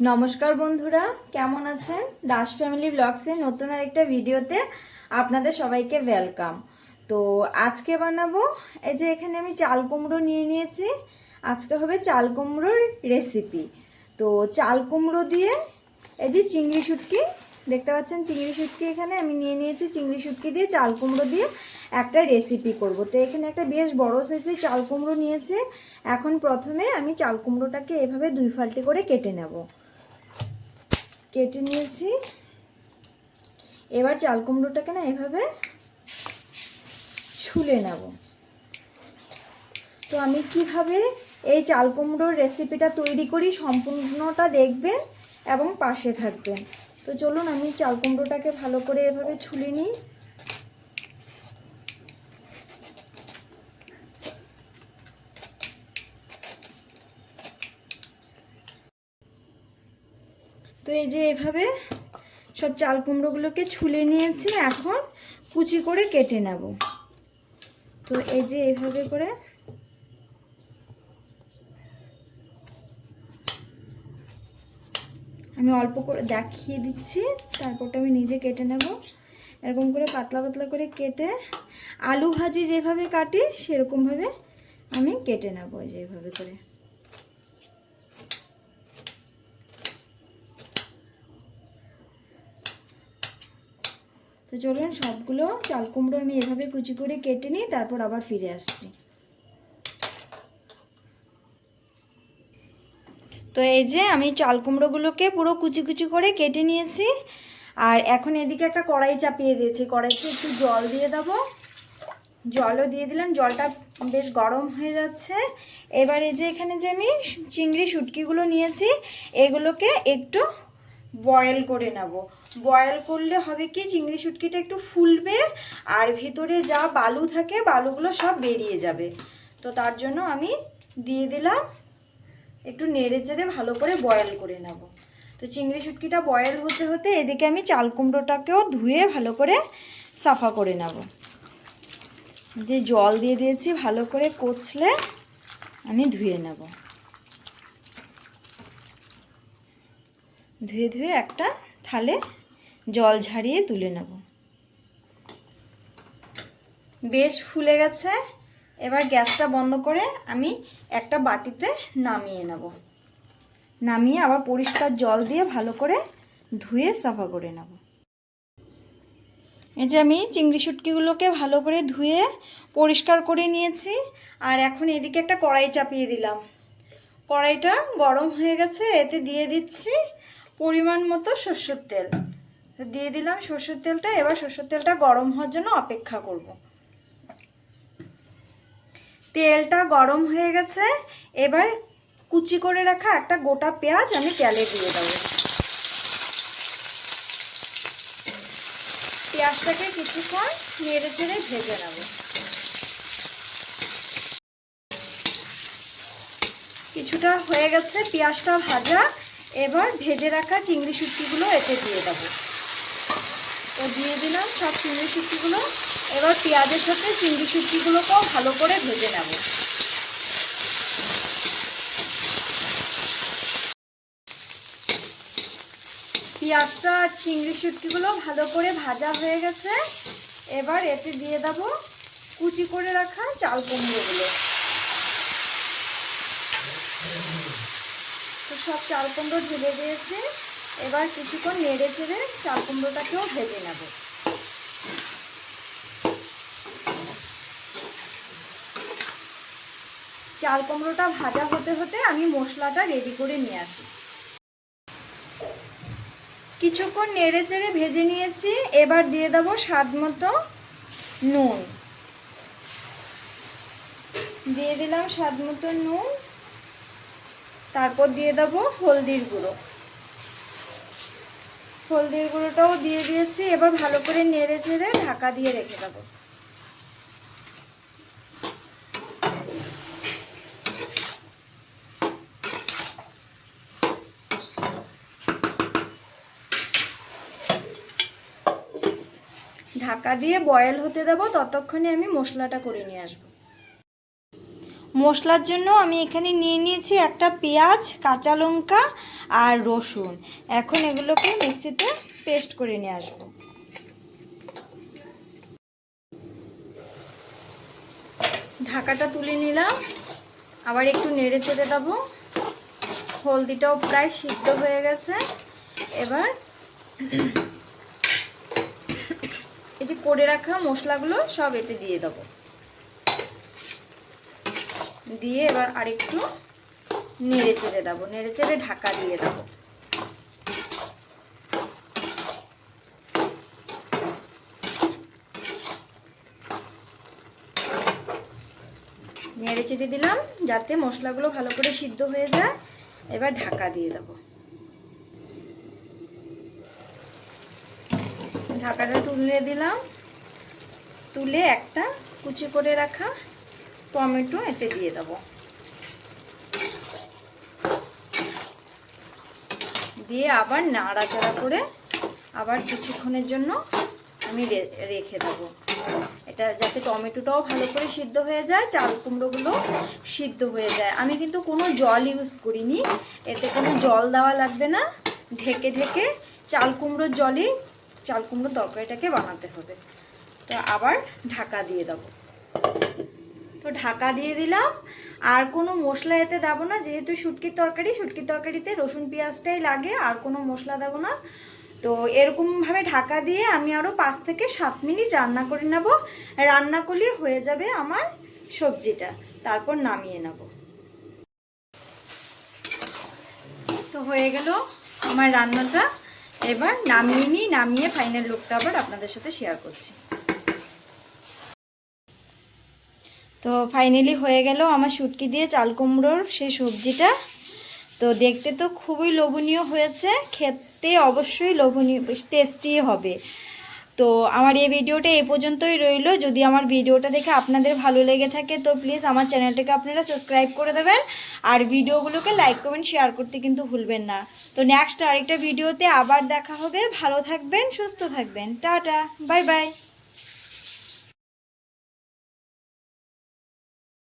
নমস্কার বন্ধুরা, কেমন আছেন? দাস ফ্যামিলি ব্লগসের নতুন আর একটা ভিডিওতে আপনাদের সবাইকে ওয়েলকাম তো আজকে বানাবো, এই যে এখানে আমি চাল কুমড়ো নিয়ে নিয়েছি, আজকে হবে চাল কুমড়োর রেসিপি তো চাল কুমড়ো দিয়ে এই যে চিংড়ি শুটকি, দেখতে পাচ্ছেন চিংড়ি শুটকি এখানে আমি নিয়ে নিয়েছি, চিংড়ি শুটকি দিয়ে চাল কুমড়ো দিয়ে একটা রেসিপি করব। তো এখানে একটা বেশ বড় সাইজের চাল কুমড়ো নিয়েছে, এখন প্রথমে আমি চাল কুমড়োটাকে এভাবে দুই ফাল্টি করে কেটে নেব। কেটে নিয়েছি। এবার চাল কুমড়োটাকে না এভাবে ছুলে নেব। তো আমি কীভাবে এই চাল কুমড়োর রেসিপিটা তৈরি করি সম্পূর্ণটা দেখবেন এবং পাশে থাকবেন। তো চলুন আমি চাল কুমড়োটাকে ভালো করে এভাবে ছুলে নিই। তো এই যে এভাবে সব চাল কুমড়োগুলোকে ছুলে নিয়েছি, এখন কুচি করে কেটে নেব। তো এই যে এভাবে করে আমি অল্প করে দেখিয়ে দিচ্ছি, তারপরটা আমি নিজে কেটে নেব। এরকম করে পাতলা পাতলা করে কেটে আলু ভাজি যেভাবে কাটি, সেরকমভাবে আমি কেটে নেব এই যে এভাবে করে। তো চলুন সবগুলো চাল কুমড়ো আমি এভাবে কুচি করে কেটে নিই তারপর আবার ফিরে আসছি। তো এই যে আমি চাল কুমড়োগুলোকে পুরো কুচি কুচি করে কেটে নিয়েছি। আর এখন এদিকে একটা কড়াই চাপিয়ে দিয়েছি। কড়াইতে একটু জল দিয়ে দেবো। জলও দিয়ে দিলাম। জলটা বেশ গরম হয়ে যাচ্ছে। এবার এই যে এখানে যে আমি চিংড়ি শুটকিগুলো নিয়েছি, এগুলোকে একটু বয়েল করে নেব। বয়েল করলে হবে কি? চিংড়ি শুটকিটা একটু ফুলবে আর ভিতরে যা বালু থাকে বালুগুলো সব বেরিয়ে যাবে। তো তার জন্য আমি দিয়ে দিলাম, একটু নেড়ে চেড়ে ভালো করে বয়েল করে নেব। তো চিংড়ি শুটকিটা বয়েল হতে হতে এদিকে আমি চাল কুমড়োটাকেও ধুয়ে ভালো করে সাফা করে নেব। যে জল দিয়ে দিয়েছি ভালো করে কচলে আমি ধুয়ে নেব। ধুয়ে ধুয়ে একটা থালে জল ঝাড়িয়ে তুলে নেব। বেশ ফুলে গেছে। এবার গ্যাসটা বন্ধ করে আমি একটা বাটিতে নামিয়ে নেব। নামিয়ে আবার পরিষ্কার জল দিয়ে ভালো করে ধুয়ে সাফা করে নেব। এই যে আমি চিংড়ি শুটকিগুলোকে ভালো করে ধুয়ে পরিষ্কার করে নিয়েছি। আর এখন এদিকে একটা কড়াই চাপিয়ে দিলাম। কড়াইটা গরম হয়ে গেছে, এতে দিয়ে দিচ্ছি পরিমাণ মতো সর্ষের তেল। দিয়ে দিলাম সর্ষের তেলটা, এবার সর্ষের তেলটা গরম হওয়ার জন্য অপেক্ষা করব। তেলটা গরম হয়ে গেছে, এবার কুচি করে রাখা একটা গোটা পেঁয়াজ আমি তেলে দিয়ে দেবো। পেঁয়াজটাকে কিছুক্ষণ নেড়ে চেড়ে ভেজে নেব। কিছুটা হয়ে গেছে পেঁয়াজটা ভাজা, এবার ভেজে রাখা চিংড়ি শুটকিগুলো এতে দিয়ে দেবো। তো দিয়ে দিলাম সব চিংড়ি শুটকিগুলো। এবার পেঁয়াজের সাথে চিংড়ি শুটকিগুলোকেও ভালো করে ভেজে নেব। পেঁয়াজটা আর চিংড়ি শুটকিগুলো ভালো করে ভাজা হয়ে গেছে। এবার এতে দিয়ে দেব কুচি করে রাখা চাল কুমড়োগুলো। তো সব চাল কুমড়ো ঢেলে দিয়েছি। এবার কিছুক্ষণ নেড়ে চেড়ে চাল কুমড়োটাকেও ভেজে নেব। চাল কুমড়োটা ভাজা হতে হতে আমি মশলাটা রেডি করে নিয়ে আসি। কিছুক্ষণ নেড়ে চেড়ে ভেজে নিয়েছি, এবার দিয়ে দেবো স্বাদ মতো নুন। দিয়ে দিলাম স্বাদ মতো নুন। তারপর দিয়ে দেবো হলদির গুঁড়ো। হলদির গুঁড়োটাও দিয়ে দিয়েছি, এবার ভালো করে নেড়ে চেড়ে ঢাকা দিয়ে রেখে দেবো। ঢাকা দিয়ে বয়েল হতে দেবো, ততক্ষণে আমি মশলাটা করে নিয়ে আসব। মশলার জন্য আমি এখানে নিয়ে নিয়েছি একটা পেঁয়াজ, কাঁচা লঙ্কা আর রসুন। এখন এগুলোকে মিক্সিতে পেস্ট করে নিয়ে আসব। ঢাকাটা তুলে নিলাম। আবার একটু নেড়ে চেড়ে দেবো। হলদিটাও প্রায় সিদ্ধ হয়ে গেছে। এবার এই যে করে রাখা মশলাগুলো সব এতে দিয়ে দেবো। দিয়ে এবার আরেকটু নেড়ে চেড়ে দেবো, নেড়ে চেড়ে ঢাকা দিয়ে দেবো। নেড়ে চেড়ে দিলাম যাতে মশলাগুলো ভালো করে সিদ্ধ হয়ে যায়, এবার ঢাকা দিয়ে দেবো। ঢাকাটা তুলে দিলাম, তুলে একটা কুচি করে রাখা টমেটো এতে দিয়ে দেবো। দিয়ে আবার নাড়াচাড়া করে আবার কিছুক্ষণের জন্য আমি রেখে দেবো। এটা যাতে টমেটোটাও ভালো করে সিদ্ধ হয়ে যায়, চাল কুমড়োগুলো সিদ্ধ হয়ে যায়। আমি কিন্তু কোনো জল ইউজ করিনি, এতে কোনো জল দেওয়া লাগবে না। ঢেকে ঢেকে চাল কুমড়োর জলই, চাল কুমড়োর তরকারিটাকে বানাতে হবে। তো আবার ঢাকা দিয়ে দেবো। তো ঢাকা দিয়ে দিলাম। আর কোনো মশলা এতে দেবো না, যেহেতু শুটকির তরকারি, শুটকির তরকারিতে রসুন, পেঁয়াজটাই লাগে, আর কোনো মশলা দেবো না। তো এরকমভাবে ঢাকা দিয়ে আমি আরও পাঁচ থেকে সাত মিনিট রান্না করে নেব। রান্না করলে হয়ে যাবে আমার সবজিটা। তারপর নামিয়ে নেব। তো হয়ে গেল আমার রান্নাটা। এবার নামিয়ে নিই, নামিয়ে ফাইনাল লুকটা আবার আপনাদের সাথে শেয়ার করছি। তো ফাইনালি হয়ে গেল আমার শুটকি দিয়ে চাল কুমড়োর সেই সবজিটা। তো দেখতে তো খুবই লোভনীয় হয়েছে, খেতে অবশ্যই লোভনীয় টেস্টি হবে। তো আমার এই ভিডিওটা এই পর্যন্তই রইল। যদি আমার ভিডিওটা দেখে আপনাদের ভালো লেগে থাকে, তো প্লিজ আমার চ্যানেলটাকে আপনারা সাবস্ক্রাইব করে দেবেন। আর ভিডিওগুলোকে লাইক কমেন্ট শেয়ার করতে কিন্তু ভুলবেন না। তো নেক্সট আরেকটা ভিডিওতে আবার দেখা হবে। ভালো থাকবেন, সুস্থ থাকবেন। Tata bye bye